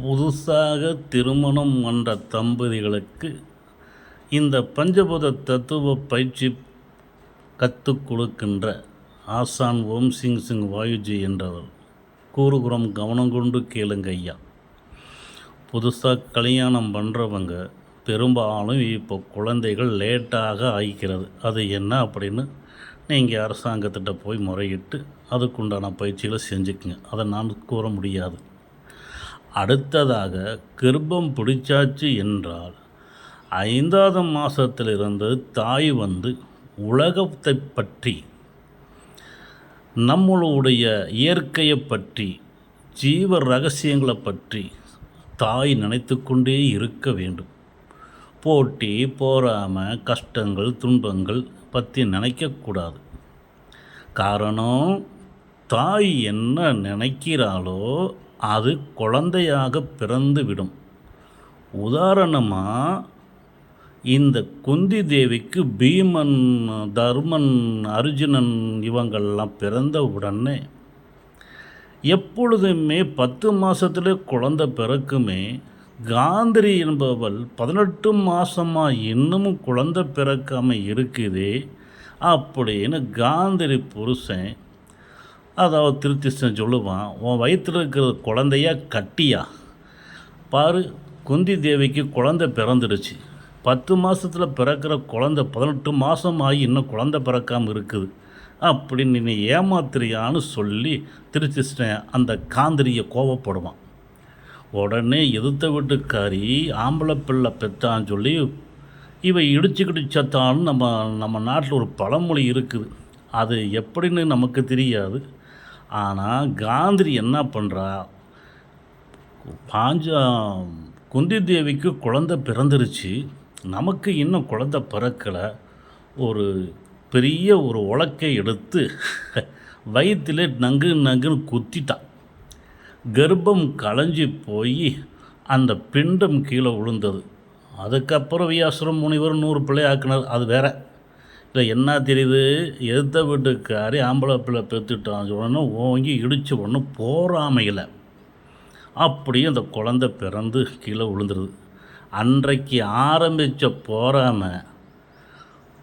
புதுசாக திருமணம் என்ற தம்பதிகளுக்கு இந்த பஞ்சபூத தத்துவ பயிற்சி கற்றுக் கொடுக்கின்ற ஆசான் ஓம் சிங் சிங் வாயுஜி என்றவர். கூறுகுறம் கவனம் கொண்டு கேளுங்க ஐயா. புதுசாக கல்யாணம் பண்ணுறவங்க பெரும்பாலும் இப்போ குழந்தைகள் லேட்டாக ஆகிக்கிறது அது என்ன அப்படின்னு நீங்கள் அரசாங்கத்திட்ட போய் முறையிட்டு அதுக்குண்டான பயிற்சிகளை செஞ்சுக்குங்க. அதை நான் கூற முடியாது. அடுத்ததாக கர்ப்பம் பிடிச்சாச்சு என்றால் ஐந்தாவது மாதத்திலிருந்து தாய் வந்து உலகத்தை பற்றி நம்மளுடைய இயற்கையை பற்றி ஜீவ ரகசியங்களை பற்றி தாய் நினைத்து கொண்டே இருக்க வேண்டும். போட்டி போராமல் கஷ்டங்கள் துன்பங்கள் பற்றி நினைக்கக்கூடாது காரணம் தாய் என்ன நினைக்கிறாளோ அது குழந்தையாக பிறந்து விடும் உதாரணமாக இந்த குந்தி தேவிக்கு பீமன் தர்மன் அர்ஜுனன் இவங்கள்லாம் பிறந்த உடனே எப்பொழுதுமே பத்து மாதத்துல குழந்தை பிறக்குமே காந்திரி என்பவள் பதினெட்டு மாதமாக இன்னமும் குழந்தை பிறக்காம இருக்குதே அப்படின்னு காந்திரி புருஷன் அதாவது திருத்திஷ்டன் சொல்லுவான் உன் வயிற்றில் இருக்கிற குழந்தையா கட்டியா? பாரு குந்தி தேவிக்கு குழந்தை பிறந்துடுச்சு. பத்து மாதத்தில் பிறக்கிற குழந்தை பதினெட்டு மாதம் ஆகி இன்னும் குழந்தை பிறக்காமல் இருக்குது. அப்படின்னு நீ ஏமாத்துறியான்னு சொல்லி திருச்சிஷ்டன் அந்த காந்திரியை கோவப்படுவான். உடனே எதிர்த்த வீட்டுக்காரி ஆம்பளை பிள்ளை பெத்தான்னு சொல்லி இவை இடிச்சுக்கிட்டு சத்தான்னு நம்ம நம்ம நாட்டில் ஒரு பழமொழி இருக்குது. அது எப்படின்னு நமக்கு தெரியாது. ஆனால் காந்திரி என்ன பண்ணுறா பாஞ்சா குந்தி தேவிக்கு குழந்தை பிறந்துருச்சு. நமக்கு இன்னும் குழந்தை பிறக்கலை. ஒரு பெரிய ஒரு உலக்கை எடுத்து வயிற்றில் நங்கு நங்குன்னு குத்திட்டான் கர்ப்பம் களைஞ்சி போய் அந்த பிண்டம் கீழே விழுந்தது. அதுக்கப்புறம் வியாசுரம் முனிவர் நூறு பிள்ளை ஆக்கினார் அது வேற. இல்லை என்ன தெரியுது? எதிர்த்த வீட்டுக்காரி ஆம்பளை பிள்ளை பெற்றுட்டான் உடனே ஓங்கி இடித்த ஒன்று போராமையில் அப்படியே அந்த குழந்தை பிறந்து கீழே விழுந்துருது. அன்றைக்கு ஆரம்பித்த போராம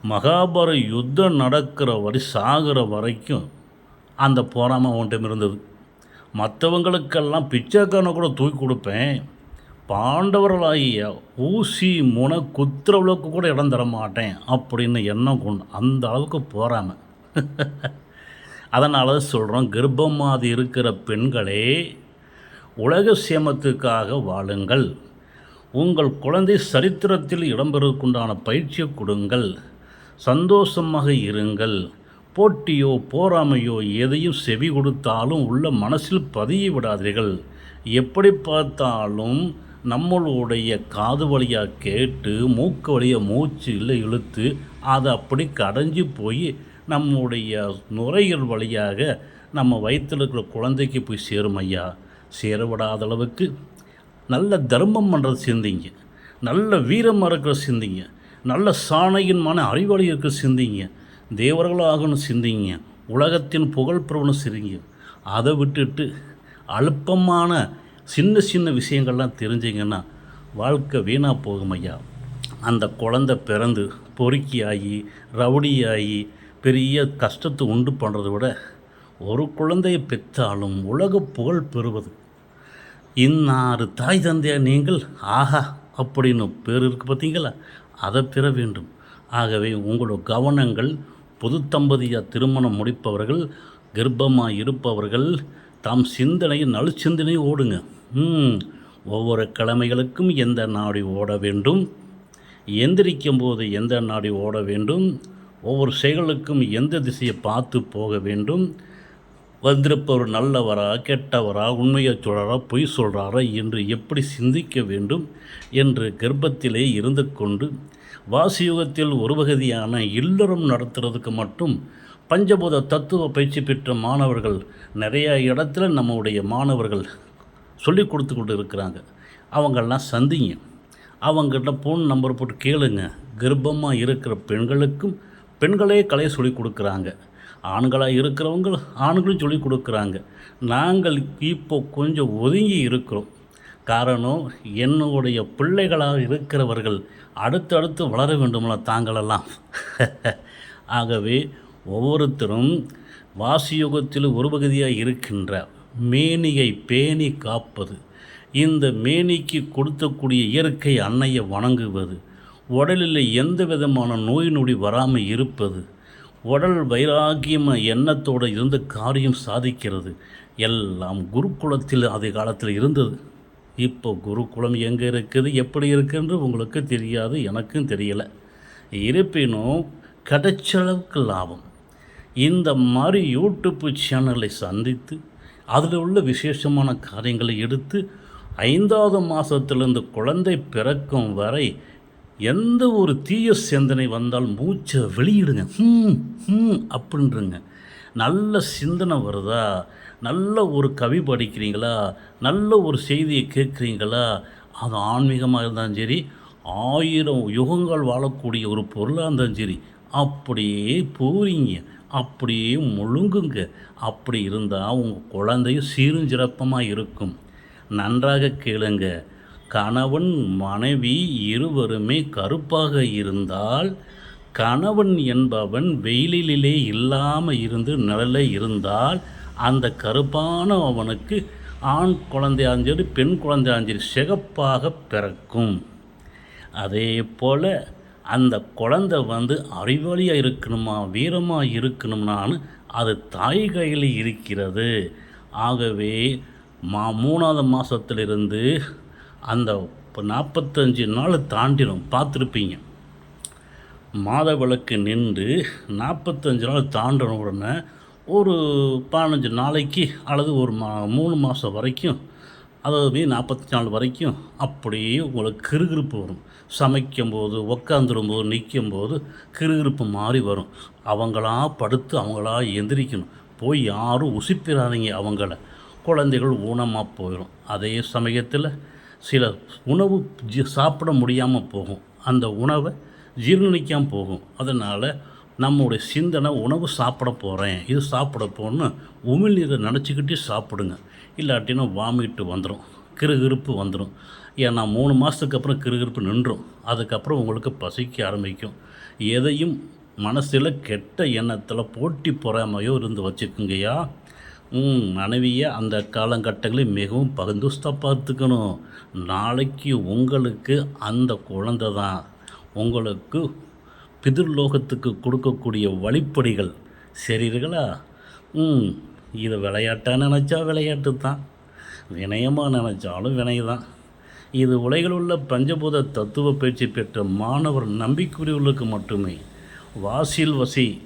மகாபாரத யுத்தம் நடக்கிற வரை சாகிற வரைக்கும் அந்த போராமை அவன்கிட்ட இருந்தது. மற்றவங்களுக்கெல்லாம் பிச்சைக்கான கூட தூக்கி கொடுப்பேன். பாண்டவர்களாகிய ஊசி முனை குத்துறவளுக்கு கூட இடம் தர மாட்டேன் அப்படின்னு எண்ணம் கொண்டு அந்த அளவுக்கு போகிறாம அதனால் சொல்கிறோம் கர்ப்பமாதி இருக்கிற பெண்களே உலக சேமத்துக்காக வாழுங்கள். உங்கள் குழந்தை சரித்திரத்தில் இடம்பெறுவதற்குண்டான பயிற்சியை கொடுங்கள். சந்தோஷமாக இருங்கள். போட்டியோ போராமையோ எதையும் செவி கொடுத்தாலும் உள்ள மனசில் பதிய விடாதீர்கள். எப்படி பார்த்தாலும் நம்மளுடைய காது வழியாக கேட்டு மூக்கு வழியாக மூச்சு இல்லை இழுத்து அதை அப்படி கடைஞ்சி போய் நம்முடைய நுரையீரல் வழியாக நம்ம வயிற்றில் இருக்கிற குழந்தைக்கு போய் சேரும் ஐயா. சேரப்படாத அளவுக்கு நல்ல தர்மம் பண்ணுறது சிந்திங்க. நல்ல வீரம் இருக்கிற சிந்திங்க. நல்ல சாணையின் மன அறிவாளி இருக்க சிந்திங்க. தேவர்களாகணும் சிந்திங்க. உலகத்தின் புகழ் பிரபலம் சிரிங்க அதை விட்டுட்டு அழுப்பமான சின்ன சின்ன விஷயங்கள்லாம் தெரிஞ்சிங்கன்னா வாழ்க்கை வீணாக போகும் ஐயா. அந்த குழந்தை பிறந்து பொறுக்கியாகி ரவுடியாகி பெரிய கஷ்டத்தை உண்டு பண்ணுறதை விட ஒரு குழந்தையை பெற்றாலும் உலக புகழ் பெறுவது. இன்னாறு தாய் தந்தையா நீங்கள் ஆஹா அப்படின்னு பேர் இருக்கு பார்த்தீங்களா? அதை பெற வேண்டும். ஆகவே உங்களோட கவனங்கள் புது தம்பதியாக திருமணம் முடிப்பவர்கள் கர்ப்பமாக இருப்பவர்கள் தாம் சிந்தனையை நலுச்சிந்தனையும் சிந்தனை ஓடுங்க. ஒவ்வொரு கிழமைகளுக்கும் எந்த நாடி ஓட வேண்டும்? எந்திரிக்கும் போது எந்த நாடி ஓட வேண்டும்? ஒவ்வொரு செயலுக்கும் எந்த திசையை பார்த்து போக வேண்டும்? வந்திருப்பவர் நல்லவரா கெட்டவரா உண்மையை சொல்கிறாரா பொய் சொல்கிறாரா என்று எப்படி சிந்திக்க வேண்டும் என்று கர்ப்பத்திலே இருந்து கொண்டு வாசியுகத்தில் ஒரு பகுதியான இல்லறம் நடத்துறதுக்கு மட்டும் பஞ்சபூத தத்துவ பயிற்சி பெற்ற மாணவர்கள் நிறைய இடத்துல நம்முடைய மாணவர்கள் சொல்லி கொடுத்து கொண்டு இருக்கிறாங்க. அவங்கெல்லாம் சந்திங்க. அவங்ககிட்ட ஃபோன் நம்பர் போட்டு கேளுங்க. கர்ப்பமாக இருக்கிற பெண்களுக்கும் பெண்களே கலையை சொல்லி கொடுக்குறாங்க. ஆண்களாக இருக்கிறவங்க ஆண்களும் சொல்லி கொடுக்குறாங்க. நாங்கள் இப்போ கொஞ்சம் ஒதுங்கி இருக்கிறோம். காரணம் என்னுடைய பிள்ளைகளாக இருக்கிறவர்கள் அடுத்தடுத்து வளர வேண்டுமல்ல தாங்களெல்லாம். ஆகவே ஒவ்வொருத்தரும் வாசியுகத்தில் ஒரு பகுதியாக இருக்கின்ற மேனியை பேணி காப்பது. இந்த மேனிக்கு கொடுத்தக்கூடிய இயற்கை அன்னையை வணங்குவது. உடலில் எந்த விதமான நோய் நொடி வராமல் இருப்பது. உடல் வைராகியம் எண்ணத்தோடு இருந்து காரியம் சாதிக்கிறது. எல்லாம் குருகுலத்தில் அதே காலத்தில் இருந்தது. இப்போ குருகுலம் எங்கே இருக்குது எப்படி இருக்குன்னு உங்களுக்கு தெரியாது எனக்கும் தெரியலை. இருப்பினும் கிடைச்சளவுக்கு லாபம். இந்த மாதிரி யூடியூப் சேனலை சந்தித்து அதில் உள்ள விசேஷமான காரியங்களை எடுத்து ஐந்தாவது மாதத்துலேருந்து குழந்தை பிறக்கும் வரை எந்த ஒரு தீய சிந்தனை வந்தால் மூச்சை வெளியிடுங்க. ஹம் ஹம் அப்படின்றங்க. நல்ல சிந்தனை வருதா? நல்ல ஒரு கவி படிக்கிறீங்களா? நல்ல ஒரு செய்தியை கேட்குறீங்களா? அது ஆன்மீகமாக இருந்தாலும் சரி ஆயிரம் யுகங்கள் வாழக்கூடிய ஒரு பொருளாக இருந்தாலும் சரி அப்படியே போறீங்க அப்படியே முழுங்குங்க. அப்படி இருந்தால் உங்கள் குழந்தையும் சீரும் சிறப்பமாக இருக்கும். நன்றாக கேளுங்க. கணவன் மனைவி இருவருமே கருப்பாக இருந்தால் கணவன் என்பவன் வெயிலிலே இல்லாமல் இருந்து நிழல இருந்தால் அந்த கருப்பான அவனுக்கு ஆண் குழந்தையாலும் சரி பெண் குழந்தையாலும் சரி சிகப்பாக பிறக்கும். அதே போல் அந்த குழந்தை வந்து அறிவாளியாக இருக்கணுமா வீரமாக இருக்கணும்னான்னு அது தாய் கையில் இருக்கிறது. ஆகவே மா மூணாவது மாதத்துலேருந்து அந்த இப்போ நாற்பத்தஞ்சு நாள் தாண்டிடும் பார்த்துருப்பீங்க. மாத விளக்கு நின்று நாற்பத்தஞ்சு நாள் தாண்டின உடனே ஒரு பதினஞ்சு நாளைக்கு அல்லது ஒரு மா மூணு மாதம் வரைக்கும் அதாவது நாற்பத்தி நாள் வரைக்கும் அப்படியே உங்களுக்கு கிருகிருப்பு வரும். சமைக்கும்போது உக்காந்துரும்போது நிற்கும் போது கிறுகிறுப்பு மாறி வரும். அவங்களா படுத்து அவங்களா எந்திரிக்கணும். போய் யாரும் உசிப்பிடாதீங்க அவங்கள. குழந்தைகள் ஊனமாக போயிடும் அதே சமயத்தில் சில உணவு ஜி சாப்பிட முடியாமல் போகும். அந்த உணவை ஜீர்ணிக்காமல் போகும். அதனால் நம்முடைய சிந்தனை உணவு சாப்பிட போகிறேன் இது சாப்பிட போகணுன்னு உமிழ்நீரை நினச்சிக்கிட்டே சாப்பிடுங்க. இல்லாட்டினா வாமிட்டு வந்துடும் கிறுகிறுப்பு வந்துடும் ஏன்னா மூணு மாதத்துக்கு அப்புறம் கிறுகிறுப்பு நின்றும். அதுக்கப்புறம் உங்களுக்கு பசிக்க ஆரம்பிக்கும். எதையும் மனசில் கெட்ட எண்ணத்தில் போட்டி பொறாமையோ இருந்து வச்சுக்குங்கய்யா. ம் மனைவியை அந்த காலகட்டங்களில் மிகவும் பகுந்துஸ்தாக பார்த்துக்கணும். நாளைக்கு உங்களுக்கு அந்த குழந்தை தான் உங்களுக்கு பிதிர்லோகத்துக்கு கொடுக்கக்கூடிய வழிப்படிகள். சரிங்களா ம் இதை விளையாட்டாக நினச்சா விளையாட்டு தான் வினயமாக நினச்சாலும் வினை தான் இது உலகில் உள்ள பஞ்சபூத தத்துவ பயிற்சி பெற்ற மாணவர் நம்பிக்கையுள்ளவர்களுக்கு மட்டுமே. வாசில் வசி